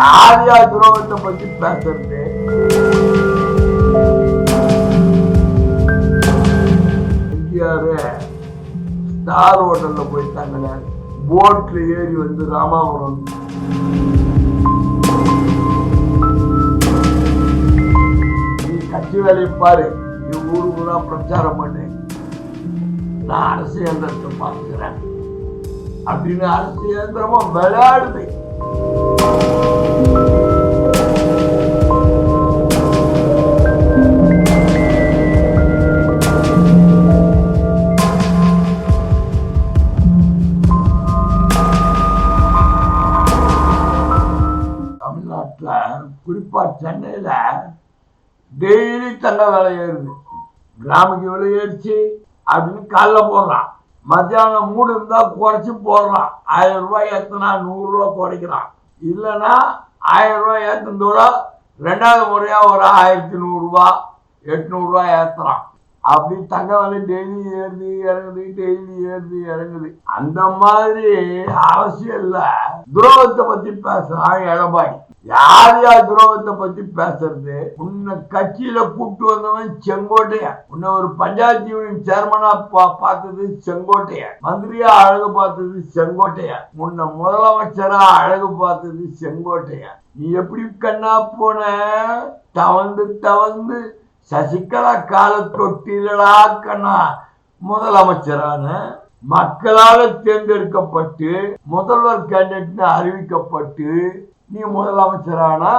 யாரையா துரோகத்தை பத்தி பேசுறது. எம்ஜிஆர் ஸ்டார் ஹோட்டல்ல போய் தங்கினார் போட்ல ஏறி வந்து ராமாபுரம். நீ கட்சி வேலையை பாரு. நீ ஊரு ஊரா பிரச்சாரம் பண்ணு. நான் அரசு இயந்திரத்தை பார்க்கிறேன் அப்படின்னு அரசு இயந்திரமா விளையாடுது. சென்னையில் டெய்லி தங்க விலை ஏறுது. கிராமுக்கு விலை ஏறிச்சு அப்படின்னு காலைல போடுறான். மத்தியானம் மூடு இருந்தால் குறைச்சி போடுறான். ஆயிரம் ரூபாய் ஏற்றினா நூறுரூவா குறைக்கிறான். இல்லைன்னா ஆயிரம் ரூபாய் ஏற்றினதோட ரெண்டாவது முறையாக ஒரு ஆயிரத்தி நூறுரூவா எட்நூறுரூவா ஏற்றுறான் அப்படி தகவலை டெய்லி ஏறுது இறங்குது டெய்லி ஏறுது இறங்குது. அந்த மாதிரி அரசியல்ல துரோகத்தை பத்தி பேசுறான் எடப்பாடி யார் யார் துரோகத்தை பத்தி பேசுறது? உன்னை கட்சியில கூப்பிட்டு வந்தவன் செங்கோட்டையன். உன்னை ஒரு பஞ்சாயத்து யூனியன் சேர்மனா பா- பார்த்தது செங்கோட்டையன். மந்திரியா அழகு பார்த்தது செங்கோட்டையன். உன்னை முதலமைச்சரா அழகு பார்த்தது செங்கோட்டையன். நீ எப்படி கண்ணா போன? தவந்து தவந்து சசிகலா கால கண்ணா முதலமைச்சரான மக்களால் தேர்ந்தெடுக்கப்பட்டு முதல்வர் கேண்டிடேட்னு அறிவிக்கப்பட்டு நீ முதலமைச்சரானா?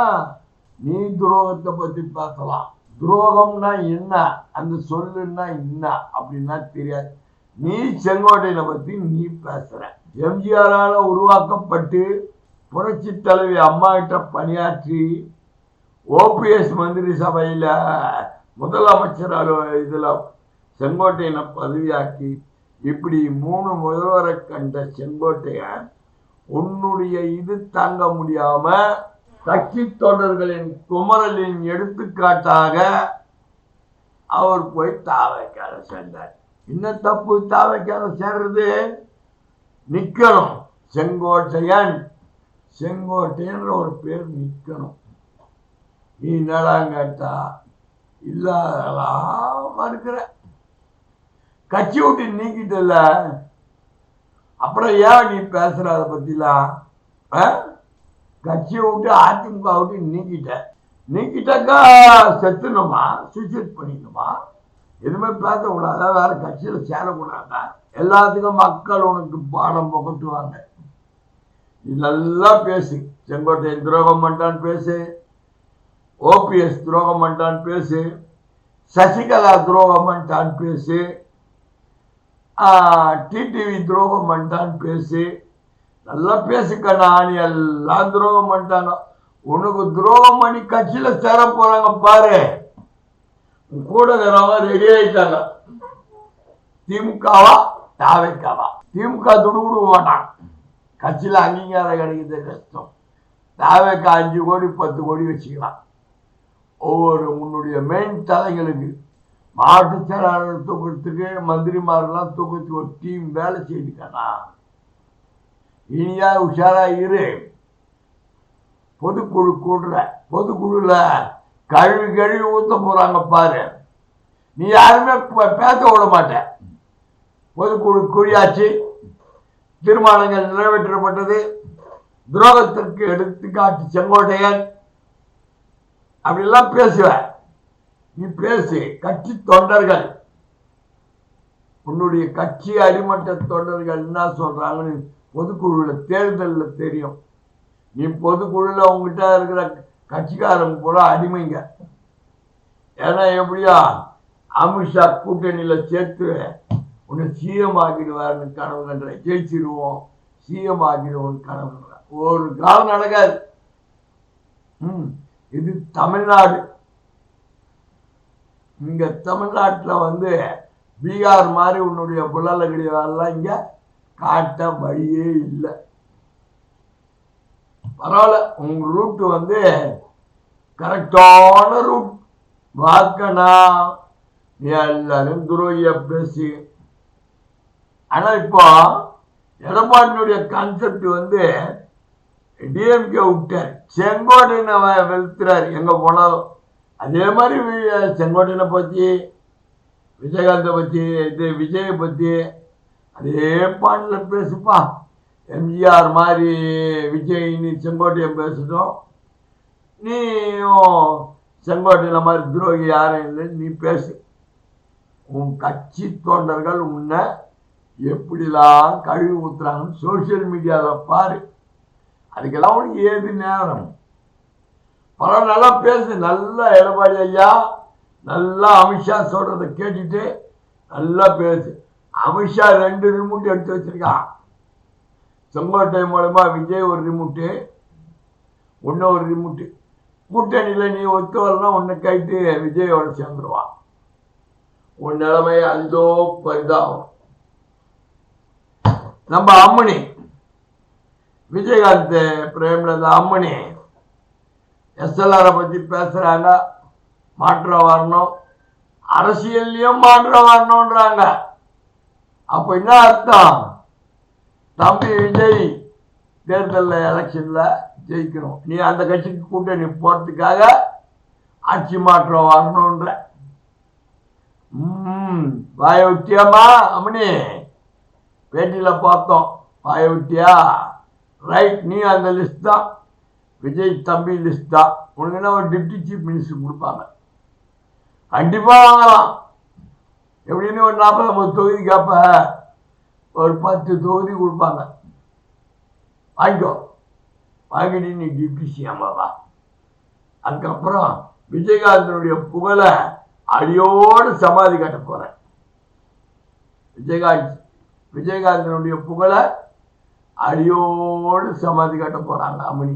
நீ துரோகத்தை பத்தி பேசலாம். துரோகம்னா என்ன? அந்த சொல்லுன்னா என்ன? அப்படின்னா தெரியாது. நீ செங்கோட்டையில பத்தி நீ பேசுற. எம்ஜிஆரால உருவாக்கப்பட்டு புரட்சி தலைவி அம்மா கிட்ட பணியாற்றி ஓபிஎஸ் மந்திரி சபையில் முதலமைச்சர் அலுவ- இதில் செங்கோட்டையனை பதவியாக்கி இப்படி மூணு முதல்வரை கண்ட செங்கோட்டையன் உன்னுடைய இது தாங்க முடியாம கட்சி தொண்டர்களின் குமரலின் எடுத்துக்காட்டாக அவர் போய் தாவைக்கார சேர்ந்தார். என்ன தப்பு? தாவைக்கார சேர்றது? நிற்கணும் செங்கோட்டையன். செங்கோட்டையன்ற ஒரு பேர் நிற்கணும் நீ என்னடா கேட்டா? இல்லாதெல்லாம் மறுக்கிற. கட்சி விட்டு நீக்கிட்டல அப்புறம் ஏன் நீ பேசுற அதை பத்திலாம்? ஆ? கட்சியை விட்டு அதிமுக விட்டு நீக்கிட்ட. நீக்கிட்டாக்கா செத்துணுமா? சூசைட் பண்ணிக்கணுமா? எதுவுமே பேசக்கூடாதா? வேற கட்சியில் சேரக்கூடாதா? எல்லாத்துக்கும் மக்கள் உனக்கு பாடம் புகட்டுவாங்க. இதெல்லாம் பேசு. செங்கோட்டை துரோகம் பண்ணிட்டான்னு பேசு. ஓபிஎஸ் துரோகம் பண்ணிட்டான்னு பேசு. சசிகலா துரோகம் பண்ணிட்டான்னு பேசு. டிடிவி துரோகம் பண்ணிட்டான்னு பேசு. நல்லா பேசுக்கண்ணா நீ எல்லாம் துரோகம் பண்ணிட்டானோ உனக்கு துரோகம் பண்ணி கட்சியில் சேர போறாங்க பாரு. உன் கூட இருக்கிறவங்க ரெடி ஆயிட்டாங்க. திமுகவா தாவைக்காவா? திமுக துடுவிட மாட்டான் கட்சியில் அங்கீகாரம் கிடைக்கிறது கஷ்டம். தாவைக்கா அஞ்சு கோடி பத்து கோடி வச்சுக்கலாம் ஒவ்வொரு உன்னுடைய மெயின் தலைகளுக்கு மாவட்ட செயலாளர் தூக்கத்துக்கு மந்திரிமாரெல்லாம் தூக்கத்துக்கு ஒரு டீம் வேலை செய்துக்கண்ணா இனியா உஷாரா இரு. பொதுக்குழு கூடுற பொதுக்குழுல கழுவி கழுவி ஊத்த போறாங்க பாரு. நீ யாருமே பேச விட மாட்ட. பொதுக்குழு குழியாச்சு தீர்மானங்கள் நிறைவேற்றப்பட்டது. துரோகத்திற்கு எடுத்துக்காட்டு செங்கோட்டையன். அப்படிலாம் பேசுவ. நீ பேசு. கட்சி தொண்டர்கள். உன்னுடைய கட்சி அடிமட்ட தொண்டர்கள் என்ன சொல்றாங்கன்னு பொதுக்குழுல தேர்தலில் தெரியும். நீ பொதுக்குழுல உங்ககிட்ட இருக்கிற கட்சிக்காரங்க கூட அடிமைங்க. ஏன்னா எப்படியா? அமித்ஷா கூட்டணியில சேர்த்து உன்னை சிஎம் ஆக்கிடுவார்னு கனவு கண்ட ஜெயிச்சிருவோம். சிஎம் ஆக்கிடுவோம் கனவு ஒரு காலம் நடக்காது. ம். இது தமிழ்நாடு. இங்க தமிழ்நாட்டில் வந்து பீகார் மாதிரி உன்னுடைய புள்ளலகடி வேலைலாம் இங்க காட்ட வழியே இல்லை. பரவாயில்ல உங்க ரூட் வந்து கரெக்டான ரூட். வாக்கனா எல்லாரும் துரோகிய பேசி. ஆனா இப்போ எடப்பாடியினுடைய கான்செப்ட் வந்து டிஎம்கே விட்டார். செங்கோட்டையனை வ- வெளுத்துறாரு. எங்கே போனாலும். அதே மாதிரி வி- செங்கோட்டையனை பற்றி விஜயகாந்தை பற்றி இது விஜயை பற்றி அதே பாட்டில் பேசுப்பா. எம்ஜிஆர் மாதிரி விஜய் நீ செங்கோட்டையன் பேசட்டும். நீயும் செங்கோட்டையில் மாதிரி துரோகி யாரும் இல்லை. நீ பேசு. உன் கட்சி தொண்டர்கள் உன்னை எப்படிலாம் கழுவி ஊத்துறாங்கன்னு சோஷியல் மீடியாவில் பாரு. அதுக்கெல்லாம் உனக்கு ஏது நேரம். பரவாயில்ல நல்லா பேசு நல்லா எடப்பாடி ஐயா நல்லா அமித்ஷா சொல்றத கேட்டுட்டு நல்லா பேசு. அமித்ஷா ரெண்டு ரிமோட் எடுத்து வச்சிருக்கான். செங்கோட்டை மூலமா விஜய் ஒரு ரிமோட்டு ஒன்று ஒரு ரிமோட்டு கூட்டணியில் நீ ஒத்து வரலாம் உன்னை கைட்டு விஜயோட சேர்ந்துருவான். உன் நிலைமை அந்த பரிதாபம். நம்ம அம்மணி விஜயகாந்த் பிரேமலதா அம்மணி. எஸ்எல்ஆரை பற்றி பேசுகிறாங்க மாற்றம் வரணும். அரசியல்லையும் மாற்றம் வரணுன்றாங்க அப்போ என்ன அர்த்தம்? தம்பி விஜய் தேர்தலில் எலெக்ஷனில் ஜெயிக்கணும். நீ அந்த கட்சிக்கு கூட்டணி போகிறதுக்காக ஆட்சி மாற்றம் வரணுன்ற ம் வாய விட்டியாமா அம்மணி. பேட்டியில் பார்த்தோம். வாய விட்டியா ரைட் நீ அந்த லிஸ்ட் தான் விஜய் தம்பி லிஸ்ட் தான் உனக்கு என்ன ஒரு டிப்டி சீஃப் மினிஸ்டர் கொடுப்பாங்க? கண்டிப்பாக வாங்கலாம். எப்படின்னு ஒரு நாற்பது ஐம்பது தொகுதி கேப்ப ஒரு பத்து தொகுதி கொடுப்பாங்க. வாங்கிக்கோ. வாங்கிட்டு நீ டிப்டி சிஎம்மாவா அதுக்கப்புறம் விஜயகாந்தனுடைய புகழை அடியோடு சமாதி கட்ட போகிறேன் விஜயகாந்த் விஜயகாந்தனுடைய புகழை அடியோடு சமாதி கட்ட போகிறாங்க அம்மணி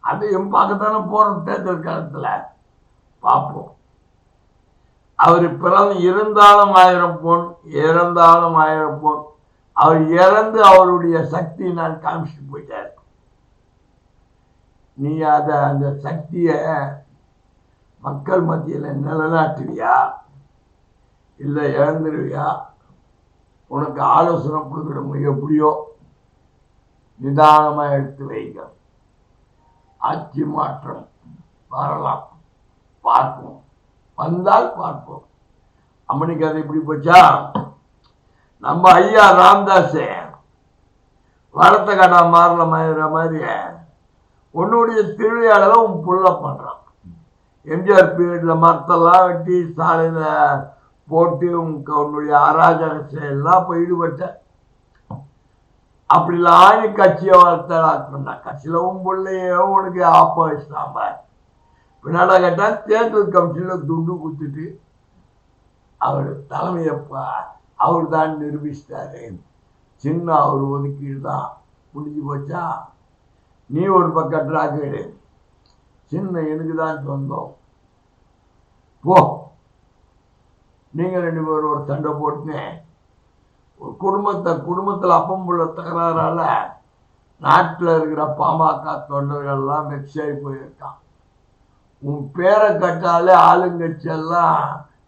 அதையும் பார்க்கத்தானே போகிறோம் தேர்தல் காலத்தில். பார்ப்போம். அவர் பிறந்து இருந்தாலும் ஆயிரம் பொன் இறந்தாலும் ஆயிரம் பொன் அவர் இறந்து அவருடைய சக்தியை நான் காமிச்சிட்டு போயிட்டார். நீ அதை அந்த சக்தியை மக்கள் மத்தியில் நிலநாட்டுவியா? இல்லை இழந்துருவியா? உனக்கு ஆலோசனை கொடுக்கணும்? எப்படியோ நிதானமாக எடுத்து வைங்க. ஆட்சி மாற்றம் வரலாம். பார்ப்போம். வந்தால் பார்ப்போம். அம்மனுக்கு அது இப்படி போச்சா? நம்ம ஐயா ராம்தாஸ் வளர்த்த கடா மாறல மாதிரி மாதிரி உன்னுடைய திருவிழாவில் உன் புள்ள பண்ணுறான் எம்ஜிஆர் பீரியடில் மரத்தெல்லாம் வெட்டி சாலையில் போட்டு உங்க உன்னுடைய அராஜக செயல்லாம் போய் ஈடுபட்ட அப்படிலாம் நீ கட்சியை வளர்த்தா கட்சியில உன் பிள்ளையோ உனக்கு ஆப்போசிட்டாம வச்சுட்டாம கேட்டால் தேர்தல் கமிஷனில் துண்டு குத்துட்டு அவர் தலைமையப்பா அவர் தான் நிரூபிச்சிட்டாரு. சின்ன அவர் ஒதுக்கீடு தான். முடிஞ்சு போச்சா? நீ ஒரு பக்கம் டிராக்கெடு சின்ன எனக்கு தான் சொந்தம். போ. நீங்கள் ரெண்டு பேரும் ஒரு சண்டை போட்டுனேன் குடும்பத்தை குடும்பத்தில் அப்பம் உள்ள தகராறால நாட்டில் இருக்கிற பாமக தொண்டர்கள்லாம் வெக்ஸாகி போயிருக்கான். உன் பேரை கட்டாலே ஆளுங்கட்சியெல்லாம்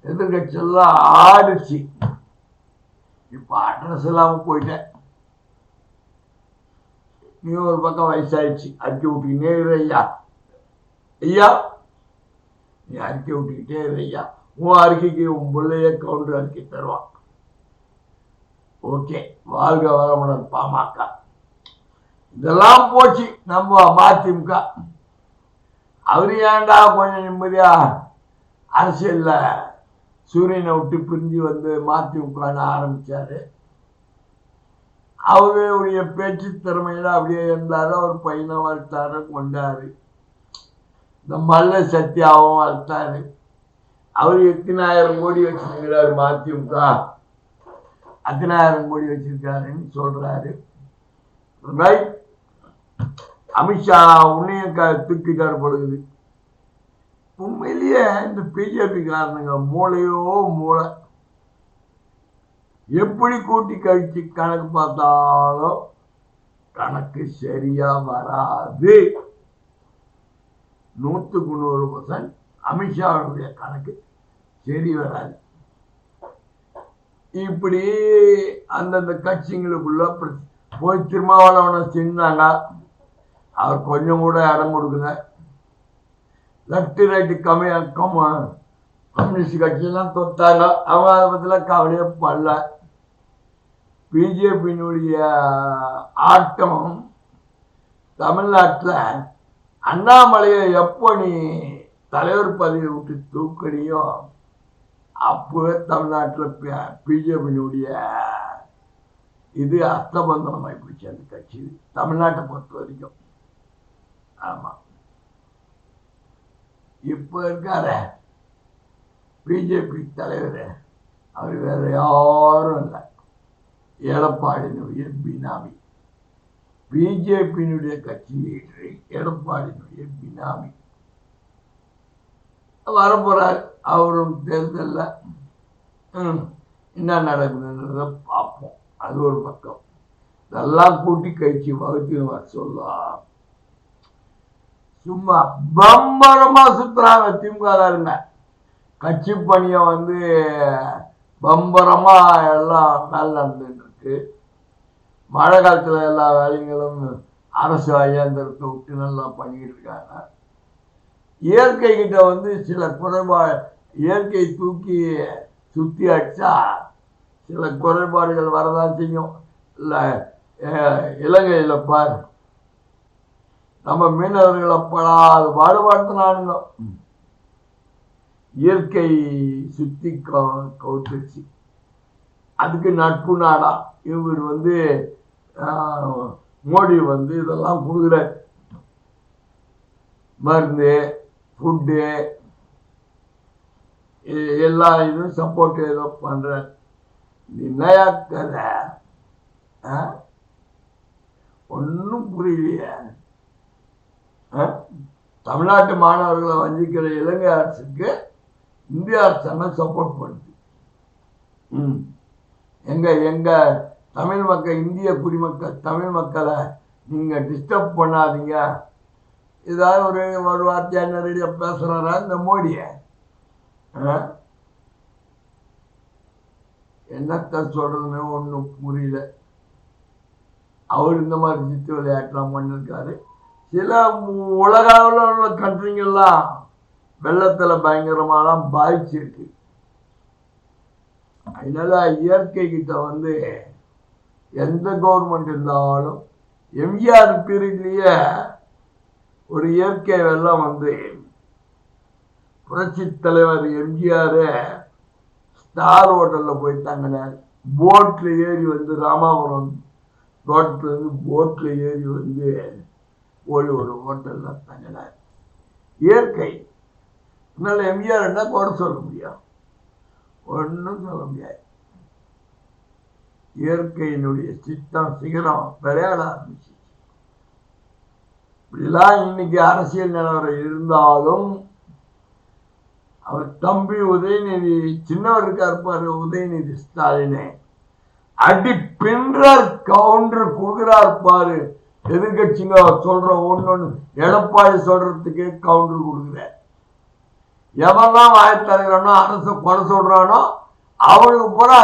எதிர்கட்சியெல்லாம் ஆடுச்சு. இப்போ ஆடிச்சு அட்ரஸ் இல்லாமல் போயிட்டேன். நீ ஒரு பக்கம் வயசாயிடுச்சு. அறிக்கை விட்டுக்கிட்டே இரு ஐயா. ஐயா நீ அறிக்கை விட்டுக்கிட்டே இரு ஐயா. உன் அறிக்கைக்கு உன் பிள்ளைய கவுண்டர் அறிக்கை தருவான். ஓகே வாழ்க வளமுடன் பாமக. இதெல்லாம் போச்சு நம்ம மதிமுக. அவரு ஏன்டா கொஞ்சம் நிம்மதியா அரசியல்ல சூரியனை விட்டு பிரிஞ்சு வந்து மதிமுகன்னு ஆரம்பிச்சாரு? அவருடைய பேச்சு திறமையில அப்படியே இருந்தாரு அவர் பையனை வளர்த்தாரு கொண்டாரு. இந்த மல்ல சத்யாவும் வளர்த்தாரு. அவர் எத்தனாயிரம் கோடி வச்சிருக்கிறாரு மதிமுக? அத்தனாயிரம் கோடி வச்சிருக்காருன்னு சொல்றாரு. ரைட் அமித்ஷா உன்னையும் க தூக்கிட்டாரு பொழுது உண்மையிலேயே இந்த பிஜேபி காரணங்க மூளையோ மூளை. எப்படி கூட்டி கழிச்சு கணக்கு பார்த்தாலும் கணக்கு சரியா வராது. நூற்றுக்கு நூறு பர்சன்ட் அமித்ஷாவுடைய கணக்கு சரி வராது. இப்படி அந்தந்த கட்சிங்களுக்குள்ள போய் திருமாவளவனை செஞ்சாங்க அவர் கொஞ்சம் கூட இடம் கொடுக்கல. லெஃப்ட் ரைட்டு கம்மி கம்ம கம்யூனிஸ்ட் கட்சியெல்லாம் தொட்டாங்க. அவங்க அதை பற்றிலாம் கவலையே படல. பிஜேபியினுடைய ஆட்டம் தமிழ்நாட்டில் அண்ணாமலையை எப்போ நீ தலைவர் பதவியை விட்டு தூக்கறியோ அப்போவே தமிழ்நாட்டில் பிஜேபியினுடைய இது அர்த்தபந்தனமாகி போச்சு அந்த கட்சி. தமிழ்நாட்டை பொறுத்த வரைக்கும். ஆமாம் இப்போ இருக்கார பிஜேபி தலைவர் அவர் வேற யாரும் இல்லை. எடப்பாடியினுடைய பினாமி. பிஜேபியினுடைய கட்சி லீடர் எடப்பாடியினுடைய பினாமி. வரப்போறார். அவரும் தேர்தலில். என்ன நடக்குதுன்றத பார்ப்போம். அது ஒரு பக்கம். இதெல்லாம் கூட்டி கழிச்சு வகுத்தினுவார் வர சொல்லலாம் சும்மா பம்பரமாக சுற்றுறாங்க திமுககாரங்க கட்சி பணியை வந்து பம்பரமாக எல்லாம் வேலை நடந்துட்டு இருக்கு மழை காலத்தில் எல்லா வேலைகளும் அரசு இயந்திரத்தை விட்டு நல்லா பண்ணிக்கிட்டு இருக்காங்க. இயற்கை கிட்ட வந்து சில குறைபாடு இயற்கை தூக்கி சுற்றி அடிச்சா சில குறைபாடுகள் வரதான் செய்யும். இல்லை இலங்கையில் பாரு. நம்ம மீனவர்களை படாது பாடுபாடுத்தினானுங்க. இயற்கை சுத்தி கவுத்துச்சு அதுக்கு நட்பு நாடா. இவர் வந்து மோடி வந்து இதெல்லாம் கொடுக்குற மருந்து ஃபுட்டு எல்லா இதுவும் சப்போர்ட் ஏதோ பண்ணுற என்னையா கதை? ஒன்றும் புரியலையே. ஆ? தமிழ்நாட்டு மாணவர்களை வஞ்சிக்கிற இலங்கை அரசுக்கு இந்திய அரசாங்கம் சப்போர்ட் பண்ணுது? ம். எங்கள் எங்கள் தமிழ் மக்கள் இந்திய குடிமக்கள் தமிழ் மக்களை நீங்கள் டிஸ்டர்ப் பண்ணாதீங்க. ஏதாவது ஒரு ஒரு வார்த்தையா நேரடியாக பேசுறாரா? இந்த மோடிய. என்னத்தை சொல்றதுன்னு ஒன்றும் புரியல. அவர் இந்த மாதிரி சித்து விளையாட்டுலாம் பண்ணிருக்காரு. சில உலக அளவில் உள்ள கண்ட்ரிங்கெல்லாம் வெள்ளத்துல பயங்கரமாலாம் பாதிச்சிருக்கு. அதனால இயற்கை கிட்ட வந்து எந்த கவர்மெண்ட் இருந்தாலும் எம்ஜிஆர் பீரியட்லேயே ஒரு இயற்கை வெள்ளம் வந்து புரட்சி தலைவர் எம்ஜிஆர் ஸ்டார் ஹோட்டலில் போய் தங்கினார். போட்டில் ஏறி வந்து ராமாபுரம் தோட்டத்துலேருந்து இருந்து ஏறி வந்து போய் ஒரு ஹோட்டலில் தங்கினார். இயற்கை. அதனால் எம்ஜிஆர் என்ன குறை சொல்ல முடியும்? ஒன்றும் சொல்ல முடியாது. இயற்கையினுடைய சித்தம் சிகரம் விளையாட ஆரம்பிச்சு. இப்படிலாம் இன்னைக்கு அரசியல் நிலவரம் இருந்தாலும் அவர் தம்பி உதயநிதி சின்னவர் இருக்கார் பாரு உதயநிதி ஸ்டாலினே. அடி பின்றார் கவுண்டர் கொடுக்கிறார் பாரு. எதிர்கட்சிங்க சொல்ற ஒண்ணு எடப்பாடி சொல்றதுக்கு கவுண்டர் கொடுக்குறார். எவன்லாம் வாயத்தருகிறானோ அரசு குறை சொல்றானோ அவனுக்கு பூரா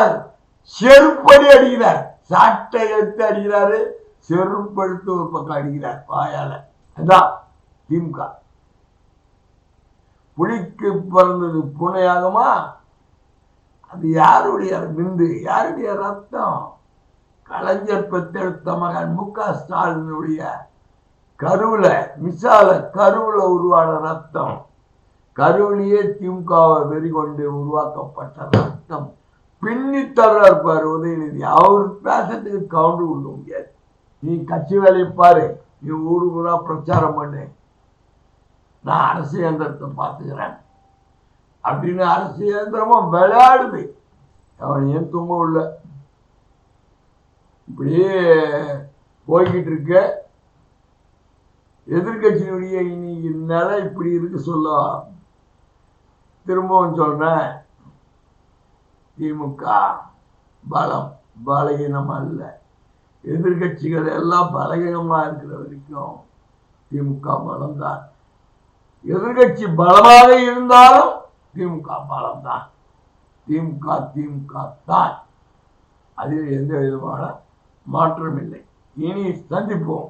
செருப்படி அடிக்கிறார். சாட்டை எடுத்து அடிக்கிறாரு. செருப்படுத்து ஒரு பக்கம் அடிக்கிறார் வாயால. அதான் திமுக. புலிக்கு பிறந்தது புனையாகமா? அது யாருடைய விந்து யாருடைய ரத்தம்? கலைஞர் பெற்றெடுத்த மகன் மு க ஸ்டாலினுடைய கருவில் மிசால கருவில் உருவான ரத்தம். கருவிலேயே திமுகவை வெறிகொண்டு உருவாக்கப்பட்ட ரத்தம். பின்னித்தர்றார் பாரு உதயநிதி அவர் பேசுறதுக்கு கவுண்டு கொடுக்க முடியாது. நீ கட்சி வேலையை பாரு. நீ ஊரு ஊரா பிரச்சாரம் பண்ணு. நான் அரசு இயந்திரத்தை பார்த்துக்கிறேன். அப்படின்னு அரசு இயந்திரமும் விளையாடுது அவனையும் தும்ப இல்லை இப்படியே போய்கிட்டு இருக்க. எதிர்கட்சியினுடைய இன்னைக்கு நிலை இப்படி இருக்கு சொல்ல. திரும்பவும் சொல்றேன். திமுக பலம் பலகீனம் அல்ல எதிர்கட்சிகள் எல்லாம் பலகீனமாக இருக்கிற வரைக்கும் திமுக பலம்தான். எதிர்கட்சி பலமாக இருந்தாலும் திமுக பலம்தான். திமுக திமுக தான். அதில் எந்த விதமான மாற்றம் இல்லை இனி சந்திப்போம்.